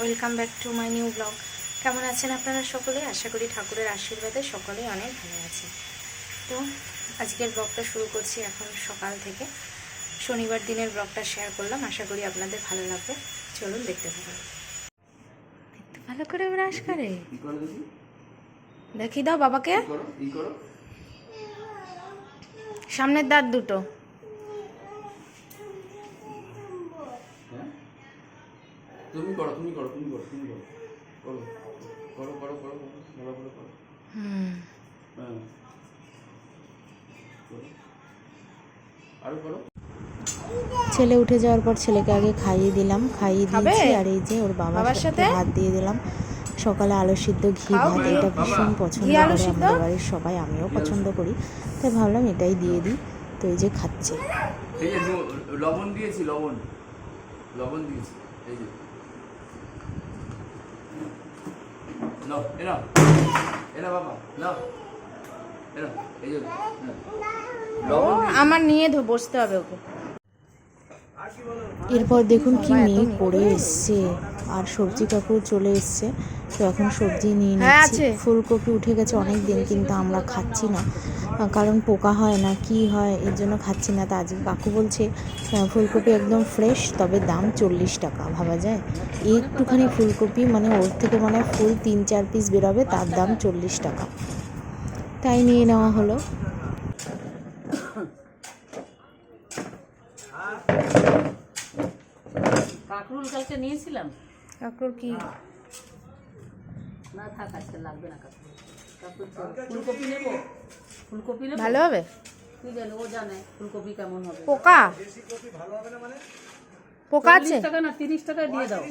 Welcome back to my new blog. কেমন আছেন আপনারা সকলে? আশা করি ঠাকুরের আশীর্বাদে সকলেই অনেক ভালো আছে তো আজকের ব্লগটা শুরু করছি এখন সকাল থেকে। শনিবার দিনের ব্লগটা শেয়ার করলাম। আশা করি আপনাদের ভালো লাগবে। চলুন দেখতে থাকুন। ভালো করে ব্রাশ করে। দেখি? দাও বাবাকে। সামনের দাঁত দুটো। তুমি করো তুমি করো তুমি করো তুমি করো। করো করো করো করো করো ভালো করে করো। হুম। হ্যাঁ। আরও করো। ছেলে উঠে যাওয়ার পর ছেলেকে আগে খাইয়ে দিলাম খাইয়ে? দিয়েছি আর এই যে ওর বাবার সাথে? ভাত দিয়ে দিলাম। সকালে আলু সিদ্ধ ঘি ভাত এটা ভীষণ পছন্দ করে আমাদের বাড়ির সবাই আমিও পছন্দ করি। তাই ভাবলাম এটাই দিয়ে দিই। তো এই যে খাচ্ছে। এই যে লবণ দিয়েছি লবণ। লবণ দিয়েছি এই যে। এই যে নাও। লবণ আমার নিয়ে বসতে হবে ওকে। এরপর দেখুন কি মেয়ে পড়ে করে? এসছে। আর সবজি কাকু চলে এসছে। তো এখন সবজি নিয়ে হ্যাঁ, নিচ্ছি। ফুলকপি উঠে গেছে অনেক দিন কিন্তু আমরা খাচ্ছি না। কারণ পোকা হয় না কি হয় এর জন্য খাচ্ছি না। তা আজকে কাকু বলছে ফুলকপি একদম ফ্রেশ তবে দাম চল্লিশ টাকা ভাবা যায়। একটুখানি ফুলকপি মানে ওর থেকে মানে ফুল তিন চার পিস বেরোবে তার দাম চল্লিশ টাকা। তাই নিয়ে নেওয়া হলো। কাকরুল কালকে নিয়েছিলাম। কাকুর কি? না থাক আজকে লাগবে না কাকরুল। কাকরুল ফুলকপি নেব। ফুলকপি নেব? ভালো হবে? তুই জানে ও জানে ফুলকপি কেমন হবে। পোকা? পোকা আছে? টাকা না তিরিশ টাকায় দিয়ে দাও।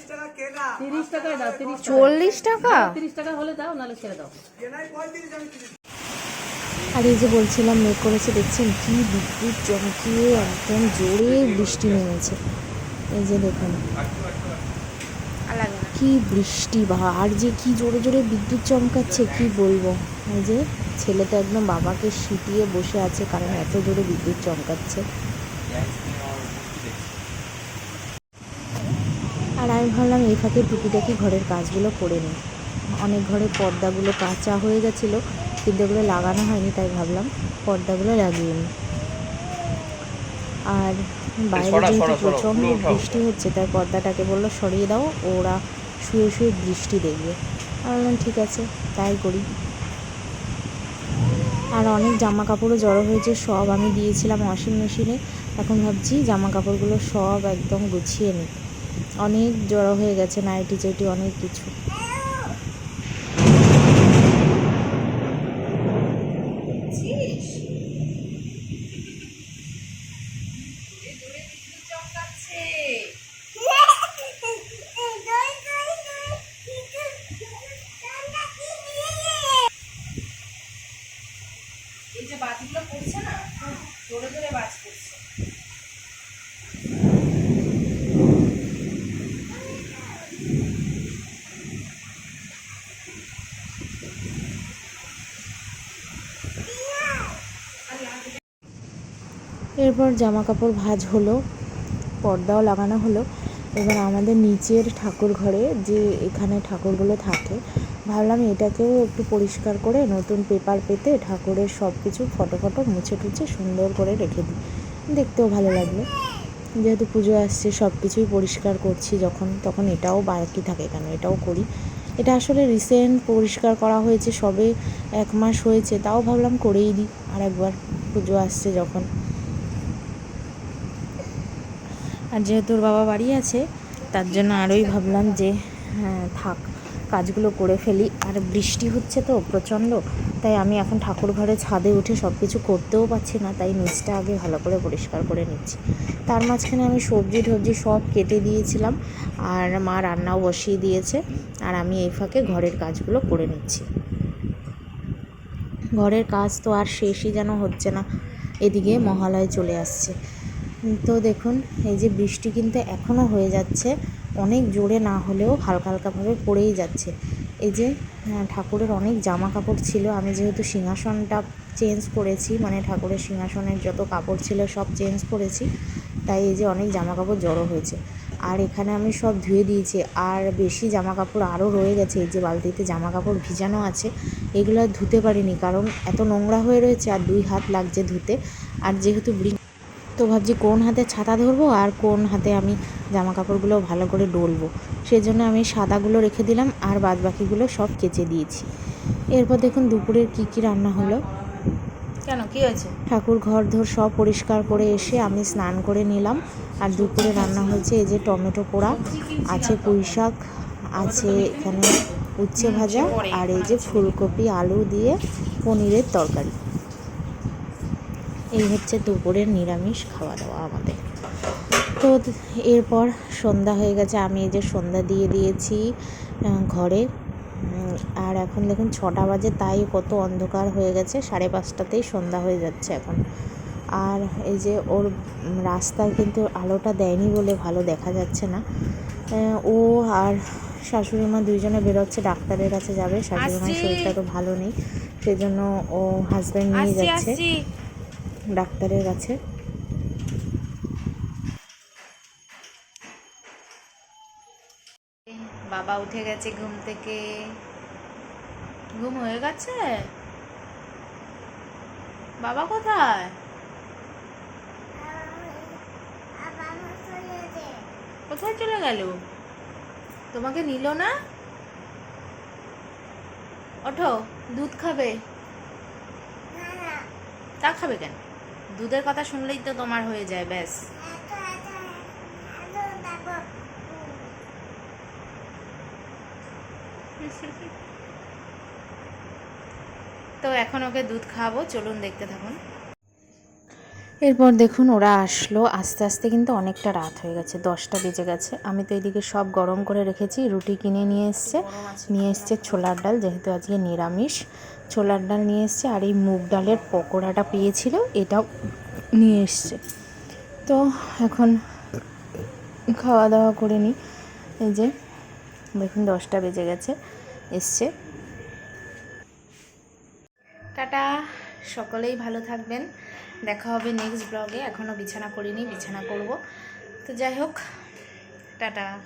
তিরিশ টাকায় দাও তিরিশ টাকা চল্লিশ টাকা? তিরিশ টাকা হলে দাও ছেড়ে দাও। আর এই যে বলছিলাম মেঘ করেছে দেখছেন কি বিদ্যুৎ চমকিয়ে একদম জোরে বৃষ্টি নেমেছে। এই যে দেখুন। কি বৃষ্টি বা, আর যে কি জোরে জোরে বিদ্যুৎ চমকাচ্ছে, কি বলব? এই যে ছেলে তো একদম বাবাকে সিটিয়ে বসে আছে, কারণ এত জোরে বিদ্যুৎ চমকাচ্ছে। আর আমি ভাবলাম, এই ফাঁকে টুকিটাকি ঘরের কাজগুলো করে নিই। অনেক ঘরে পর্দাগুলো কাঁচা হয়ে গেছিল, কিন্তু এগুলো লাগানো হয়নি, তাই ভাবলাম পর্দাগুলো লাগিয়ে নিই। আর বাইরে যেহেতু প্রচণ্ড বৃষ্টি হচ্ছে তাই পর্দাটাকে বলল সরিয়ে দাও ওরা শুয়ে শুয়ে বৃষ্টি দেখবে। আমি বললাম ঠিক আছে তাই করি। আর অনেক জামা কাপড়ও জড়ো হয়েছে সব আমি দিয়েছিলাম ওয়াশিং মেশিনে এখন ভাবছি জামা কাপড়গুলো সব একদম গুছিয়ে নিই। অনেক জড়ো হয়ে গেছে নাইটি চেটি অনেক কিছু। এরপর জামা কাপড় ভাঁজ হলো পর্দাও লাগানো হলো। এবার আমাদের নিচের ঠাকুর ঘরে যে এখানে ঠাকুরগুলো থাকে, ভাবলাম এটাকেও একটু পরিষ্কার করে নতুন পেপার পেতে ঠাকুরের সব কিছু ফটো ফটো মুছে টুছে সুন্দর করে রেখে দিই। দেখতেও ভালো লাগবে যেহেতু পুজো আসছে, সব কিছুই পরিষ্কার করছি যখন, তখন এটাও বাকি থাকে কেন? এটাও করি। এটা আসলে রিসেন্ট পরিষ্কার করা হয়েছে, সবে এক মাস হয়েছে, তাও ভাবলাম করেই দিই আর একবার পুজো আসছে যখন। আর যেহেতু ওর বাবা বাড়ি আছে, তার জন্য আরোই ভাবলাম যে হ্যাঁ থাক, কাজগুলো করে ফেলি। আর বৃষ্টি হচ্ছে তো প্রচণ্ড, তাই আমি এখন ঠাকুর ঘরে ছাদে উঠে সব কিছু করতেও পারছি না, তাই নিচটা আগে ভালো করে পরিষ্কার করে নিচ্ছি। তার মাঝখানে আমি সবজি টবজি সব কেটে দিয়েছিলাম, আর মা রান্নাও বসিয়ে দিয়েছে, আর আমি এই ফাঁকে ঘরের কাজগুলো করে নিচ্ছি। ঘরের কাজ তো আর শেষই যেন হচ্ছে না, এদিকে মহালয় চলে আসছে। তো দেখুন, এই যে বৃষ্টি কিন্তু এখনও হয়ে যাচ্ছে, অনেক জোরে না হলেও হালকা হালকাভাবে পড়েই যাচ্ছে। এই যে ঠাকুরের অনেক জামা কাপড় ছিল, আমি যেহেতু সিংহাসনটা চেঞ্জ করেছি মানে ঠাকুরের সিংহাসনের যত কাপড় ছিল সব চেঞ্জ করেছি, তাই এই যে অনেক জামা কাপড় জড়ো হয়েছে। আর এখানে আমি সব ধুয়ে দিয়েছি, আর বেশি জামা কাপড় আরও রয়ে গেছে, এই যে বালতিতে জামা কাপড় ভিজানো আছে, এগুলো ধুতে পারিনি, কারণ এত নোংরা হয়ে রয়েছে, আর দুই হাত লাগছে ধুতে। আর যেহেতু তো ভাবছি কোন হাতে ছাতা ধরবো আর কোন হাতে আমি জামা কাপড়গুলো ভালো করে ডলবো। সেই জন্য আমি সাদাগুলো রেখে দিলাম আর বাদ বাকিগুলো সব কেচে দিয়েছি। এরপর দেখুন দুপুরের কী কী রান্না হলো। কেন কি হয়েছে? ঠাকুর ঘর ধর সব পরিষ্কার করে এসে আমি স্নান করে নিলাম। আর দুপুরে রান্না হয়েছে এই যে টমেটো পোড়া আছে পুঁই শাক আছে এখানে উচ্ছে ভাজা আর এই যে ফুলকপি আলু দিয়ে পনিরের তরকারি। এই হচ্ছে দুপুরের নিরামিষ খাওয়া দাওয়া আমাদের। তো এরপর সন্ধ্যা হয়ে গেছে আমি এই যে সন্ধ্যা দিয়ে দিয়েছি ঘরে। আর এখন দেখুন ছটা বাজে তাই কত অন্ধকার হয়ে গেছে সাড়ে পাঁচটাতেই সন্ধ্যা হয়ে যাচ্ছে এখন। আর এই যে ওর রাস্তায় কিন্তু আলোটা দেয়নি বলে ভালো দেখা যাচ্ছে না। ও আর শাশুড়ি মা দুইজনে বেরোচ্ছে ডাক্তারের কাছে যাবে শাশুড়ি মায়ের শরীরটা তো ভালো নেই সেই জন্য ও হাজব্যান্ড নিয়ে যাচ্ছে। ডাক্তারের কাছে। বাবা উঠে গেছে ঘুম থেকে। ঘুম হয়ে গেছে? বাবা কোথায়? কোথায় চলে গেল? তোমাকে নিল না? ওঠো, দুধ খাবে। তা খাবে কেন? দুধের কথা শুনলেই তো তোমার হয়ে যায়, ব্যাস। তো এখন ওকে দুধ খাওয়াবো, চলুন দেখতে থাকুন। এরপর দেখুন ওরা আসলো। আস্তে আস্তে কিন্তু অনেকটা রাত হয়ে গেছে, দশটা বেজে গেছে। আমি তো এদিকে সব গরম করে রেখেছি, রুটি কিনে নিয়ে এসছে। নিয়ে এসছে ছোলার ডাল, যেহেতু আজকে নিরামিষ। ছোলার ডাল নিয়ে এসছে আর এই মুগ ডালের পকোড়াটা পেয়েছিল, এটাও নিয়ে এসছে। তো এখন খাওয়া দাওয়া করে নিই। এই যে, দেখুন দশটা বেজে গেছে, এসছে। টাটা। সকলেই ভালো থাকবেন। দেখা হবে নেক্সট ব্লগে এখনও বিছানা করিনি বিছানা করব। তো যাই হোক, টাটা।